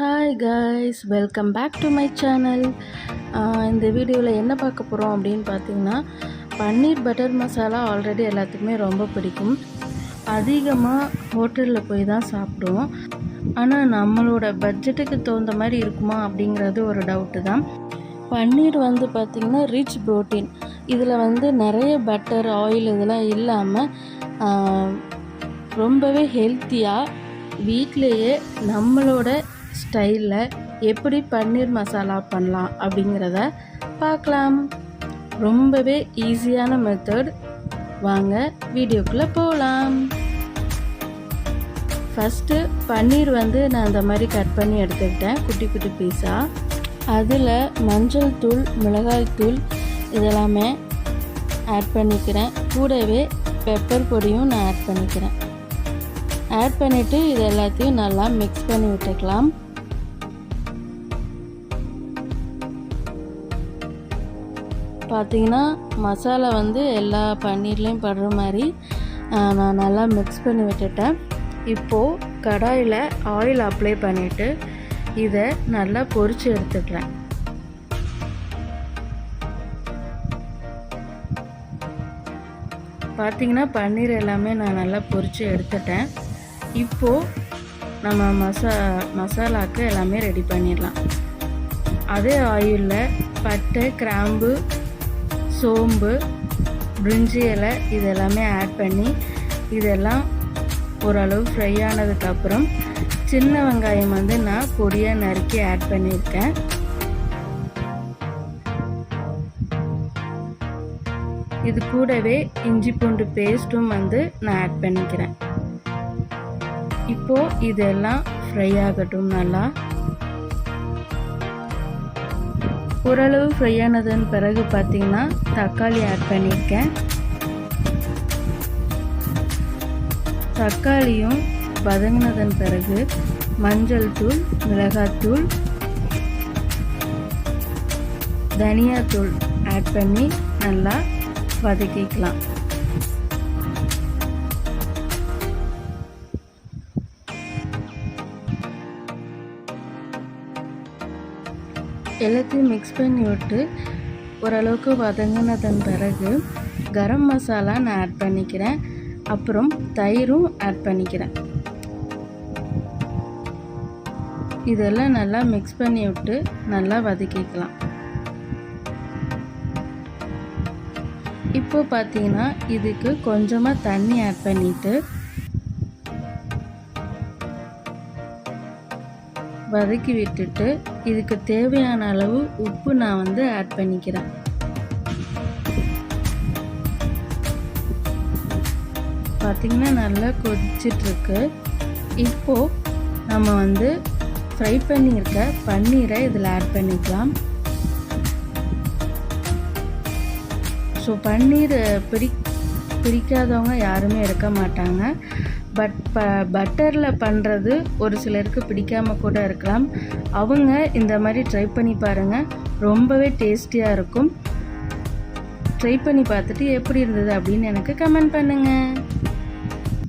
Hi guys welcome back to my channel இந்த வீடியோவில் என்ன பார்க்க போகிறோம் அப்படின்னு பார்த்தீங்கன்னா பன்னீர் பட்டர் மசாலா ஆல்ரெடி எல்லாத்துக்குமே ரொம்ப பிடிக்கும். அதிகமாக ஹோட்டலில் போய் தான் சாப்பிடுவோம். ஆனால் நம்மளோட பட்ஜெட்டுக்கு தகுந்த மாதிரி இருக்குமா அப்படிங்கிறது ஒரு டவுட்டு தான். பன்னீர் வந்து பார்த்திங்கன்னா ரிச் ப்ரோட்டீன் இதில் வந்து நிறைய பட்டர் ஆயில் இதெல்லாம் இல்லாமல் ரொம்பவே ஹெல்த்தியாக வீட்டிலையே நம்மளோட ஸ்டைலில் எப்படி பன்னீர் மசாலா பண்ணலாம் அப்படிங்கிறத பார்க்கலாம். ரொம்பவே ஈஸியான மெத்தட் வாங்க வீடியோக்குள்ளே போகலாம் ஃபஸ்ட்டு பன்னீர் வந்து நான் இந்த மாதிரி கட் பண்ணி எடுத்துக்கிட்டேன் குட்டி குட்டி பீஸாக அதில் மஞ்சள் தூள் மிளகாய் தூள் இதெல்லாமே ஆட் பண்ணிக்கிறேன். கூடவே பெப்பர் பொடியும் நான் ஆட் பண்ணிக்கிறேன். ஆட் பண்ணிவிட்டு இது எல்லாத்தையும் நல்லா மிக்ஸ் பண்ணி விட்டுக்கலாம். பார்த்தீங்கன்னா மசாலா வந்து எல்லா பன்னீர்லேயும் படுற மாதிரி நான் நல்லா மிக்ஸ் பண்ணி விட்டுட்டேன். இப்போது கடாயில் ஆயில் அப்ளை பண்ணிவிட்டு இதை நல்லா பொரித்து எடுத்துக்கிறேன் பார்த்தீங்கன்னா பன்னீர் எல்லாமே நான் நல்லா பொரித்து எடுத்துட்டேன். இப்போது நம்ம மசா மசாலாவுக்கு எல்லாமே ரெடி பண்ணிடலாம். அதே ஆயிலில் பட்டை கிராம்பு சோம்பு பிரிஞ்சி இலை இதெல்லாமே ஆட் பண்ணி இதெல்லாம் ஓரளவு ஃப்ரை ஆனதுக்கப்புறம் சின்ன வெங்காயம் வந்து நான் பொடியாக நறுக்கி ஆட் பண்ணியிருக்கேன். இது கூடவே இஞ்சி பூண்டு பேஸ்ட்டும் வந்து நான் ஆட் பண்ணிக்கிறேன். இப்போது இதெல்லாம் ஃப்ரை ஆகட்டும் நல்லா. ஓரளவு ஃப்ரை ஆனதன் பிறகு பார்த்தீங்கன்னா தக்காளி ஆட் பண்ணியிருக்கேன். தக்காளியும் வதங்கினதன் பிறகு மஞ்சள் தூள் மிளகாத்தூள் தனியாத்தூள் ஆட் பண்ணி நல்லா வதக்கிக்கலாம். எல்லாத்தையும் மிக்ஸ் பண்ணி விட்டு ஓரளவுக்கு வதங்கினதன் பிறகு கரம் மசாலா நான் ஆட் பண்ணிக்கிறேன். அப்புறம் தயிரும் ஆட் பண்ணிக்கிறேன். இதெல்லாம் நல்லா மிக்ஸ் பண்ணி விட்டு நல்லா வதக்கிக்கலாம். இப்போ பார்த்தீங்கன்னா இதுக்கு கொஞ்சமாக தண்ணி ஆட் பண்ணிவிட்டு வதக்கி விட்டுட்டு இதுக்கு தேவையான அளவு உப்பு நான் வந்து ஆட் பண்ணிக்கிறேன். பார்த்திங்கன்னா நல்லா கொதிச்சிட்ருக்கு. இப்போது நம்ம வந்து ஃப்ரை பண்ணியிருக்க பன்னீரை இதில் ஆட் பண்ணிக்கலாம். ஸோ பன்னீர் பிடி பிடிக்காதவங்க யாருமே இருக்க மாட்டாங்க. பட் ப பட்டரில் பண்ணுறது ஒரு சிலருக்கு பிடிக்காமல் கூட இருக்கலாம். அவங்க இந்த மாதிரி ட்ரை பண்ணி பாருங்கள் ரொம்பவே டேஸ்டியாக இருக்கும். ட்ரை பண்ணி பார்த்துட்டு எப்படி இருந்தது அப்படின்னு எனக்கு கமெண்ட் பண்ணுங்கள்